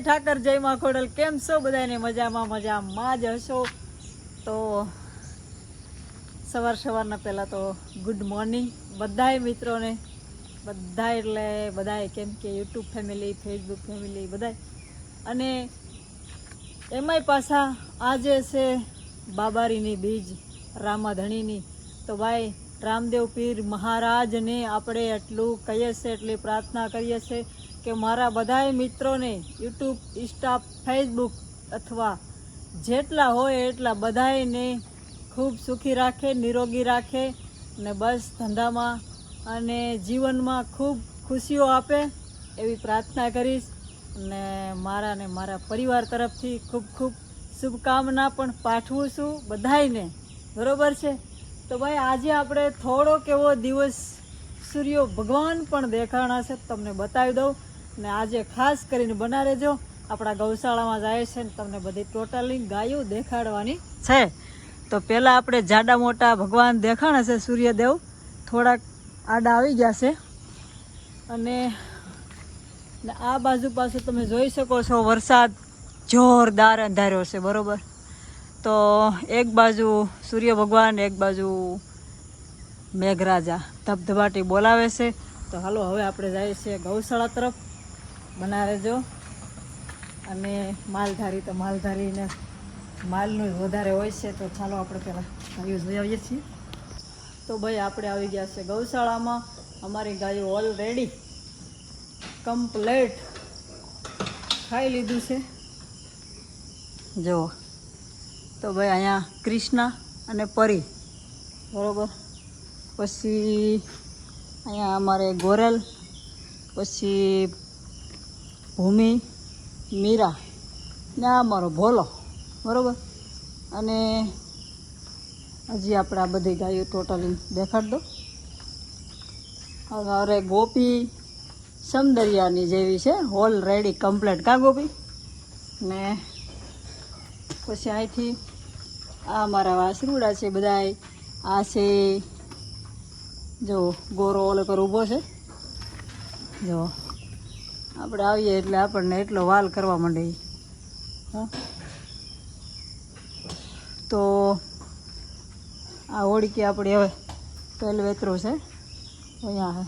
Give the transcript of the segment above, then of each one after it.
ઠાકર, જય માં ખોડલ. કેમ છો બધાને મજામાં મજામાં જ હશો? તો સવાર સવારના પહેલાં તો ગુડ મોર્નિંગ બધાય મિત્રોને. બધાય એટલે બધાય કેમ કે યુટ્યુબ ફેમિલી ફેસબુક ફેમિલી બધાય. અને એમાંય પાછા આજે છે બાબારીની બીજ, રામાધણીની. તો ભાઈ, રામદેવ પીર મહારાજને આપણે એટલું કહીએ છીએ, એટલી પ્રાર્થના કરીએ છીએ. કે મારા બધાય મિત્રોને યુટ્યુબ, ઇન્સ્ટા, ફેસબુક અથવા જેટલા હોય એટલા બધાયને ખૂબ સુખી રાખે, નિરોગી રાખે ને બસ ધંધામાં અને જીવનમાં ખૂબ ખુશીઓ આપે એવી પ્રાર્થના કરીશ. અને મારા ને મારા પરિવાર તરફથી ખૂબ ખૂબ શુભકામના પણ પાઠવું છું બધાયને. બરોબર છે? તો ભાઈ, આજે આપણે થોડોક એવો દિવસ સૂર્યો ભગવાન પણ દેખાણા છે તમને બતાવી દઉં. ને આજે ખાસ કરીને બના રહેજો આપણા ગૌશાળામાં જાય છે ને તમને બધી ટોટલી ગાયો દેખાડવાની છે. તો પહેલાં આપણે જાડા મોટા ભગવાન દેખાણા છે સૂર્યદેવ. થોડાક આડા આવી ગયા છે. અને આ બાજુ પાછું તમે જોઈ શકો છો વરસાદ જોરદાર અંધાર્યો છે, બરોબર? તો એક બાજુ સૂર્ય ભગવાન, એક બાજુ મેઘરાજા ધબધબાટી બોલાવે છે. તો હાલો, હવે આપણે જઈએ છીએ ગૌશાળા તરફ. બનાવે જો. અને માલધારી તો માલધારીને માલનું વધારે હોય છે, તો ચાલો આપણે પહેલાં ગાયો જોઈ આવીએ છીએ. તો ભાઈ, આપણે આવી ગયા છે ગૌશાળામાં. અમારી ગાયો ઓલરેડી કમ્પ્લેટ ખાઈ લીધું છે. જુઓ તો ભાઈ, અહીંયા ક્રિષ્ના અને પરી. બરોબર? પછી અહીંયા અમારે ગોરેલ, પછી ભૂમિ, મીરા. ને આ મારો ભોલો, બરાબર? અને હજી આપણે આ બધી ગાયો ટોટલી દેખાડ દો. હવે ગોપી સમદરિયાની જેવી છે હોલ રેડી કમ્પ્લેટ કા ગોપી? ને પછી અહીંથી આ મારા વાસરૂડા છે બધાય. આ છે, જો ગોરો ઓલો પર ઊભો છે. જો આપણે આવીએ એટલે આપણને એટલો વાલ કરવા માંડે. હા. તો આ ઓળકી આપણી હવે પહેલ વેતરો છે. અહીંયા હે.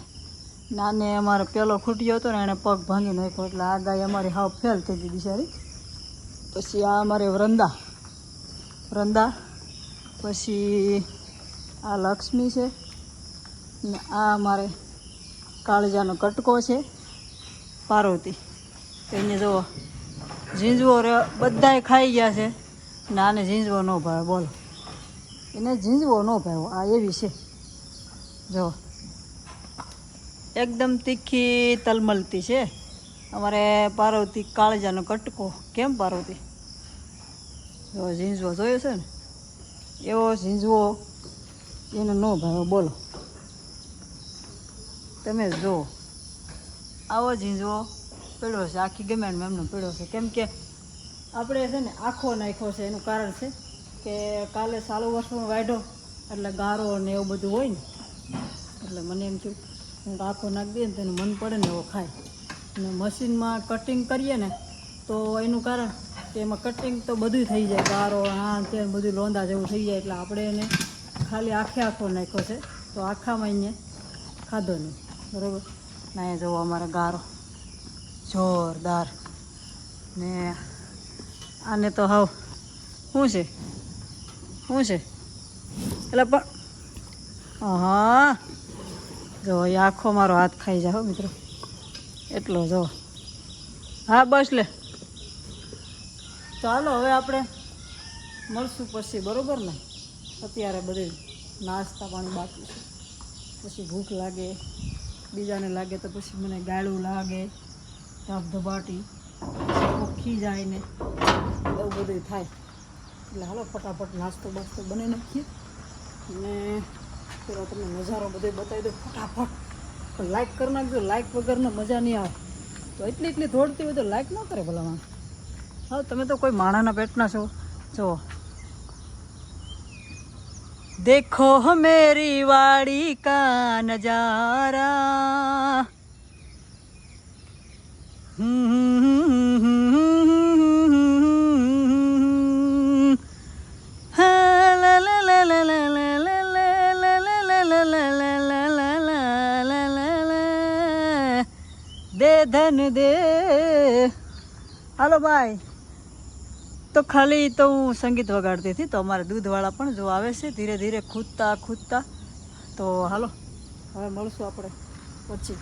નાને અમારે પેલો ખૂટ્યો હતો ને એણે પગ ભાંગી નાખ્યો એટલે આ ગાય અમારી હાવ ફેલ થઈ ગઈ બિચારી. પછી આ અમારે વૃંદા. વૃંદા. પછી આ લક્ષ્મી છે. ને આ અમારે કાળજાનો કટકો છે. પાર્વતી. તો અહીંયા જુઓ, ઝીંઝવો બધાય ખાઈ ગયા છે. ને આને ઝીંઝવો ન ભાવે, બોલો. એને ઝીંઝવો ન ભાવ્યો આ એવી છે. જો એકદમ તીખી તલમલતી છે. અમારે પાર્વતી કાળજાનો કટકો. કેમ પાર્વતી? જો ઝીંઝવો જોયો છે ને? એવો ઝીંઝવો એને ન ભાવ્યો બોલો. તમે જુઓ. આવો ઝીંઝવો પડ્યો છે, આખી ગમે એમ એમનો પડ્યો છે. કેમ કે આપણે છે ને આખો નાખ્યો છે, એનું કારણ છે કે કાલે સાલો વર્ષમાં વાઢો એટલે ગારો ને એવું બધું હોય ને, એટલે મને એમ થયું, હું આખો નાખી દઈએ ને તેને મન પડે ને એવો ખાય. અને મશીનમાં કટિંગ કરીએ ને, તો એનું કારણ કે એમાં કટિંગ તો બધું થઈ જાય, ગારો આ તે બધું લોંદા જેવું થઈ જાય, એટલે આપણે એને ખાલી આખે આખો નાખ્યો છે, તો આખામાં અહીંયા ખાધો નહીં. બરાબર? ના અહીંયા જુઓ અમારે ગારો. જોરદાર. ને આને તો હાવ, શું છે? શું છે? એટલે પણ હા જો આખો મારો હાથ ખાઈ હો મિત્રો. એટલો જો. હા, બસ લે. ચાલો હવે આપણે મળશું પછી, બરોબર ને? અત્યારે બધું નાસ્તા પાણી બાકી છે. પછી ભૂખ લાગે. બીજાને લાગે તો પછી મને ગાળું લાગે, ધબધબાટી ઓખી જાય ને એવું બધું થાય. એટલે હાલો, ફટાફટ નાસ્તો બાસ્તો બનાવી નાખીએ. અને પેલો તમને નજારો બધો બતાવી દો ફટાફટ. લાઈક કરી નાખજો. લાઈક વગરનો મજા નહીં આવે. તો એટલી એટલી દોડતી હોય તો લાઈક ન કરે ભલામાં હા તમે તો કોઈ માણાના પેટના છો. જો देखो मेरी वाड़ी का नजारा दे धन दे हेलो भाई તો ખાલી તો હું સંગીત વગાડતી હતી, તો અમારે દૂધવાળા પણ જો આવે છે, ધીરે ધીરે ખૂદતા ખૂદતા. તો હાલો, હવે મળશું આપણે પછી.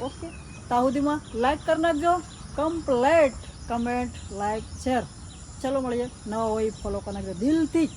ઓકે? તાહુદીમાં લાઈક કરી નાખજો. કમ્પ્લેટ કમેન્ટ લાઈક શેર ચલો મળીએ. નવા હોય ફોલો કરી નાખજો. દિલથી.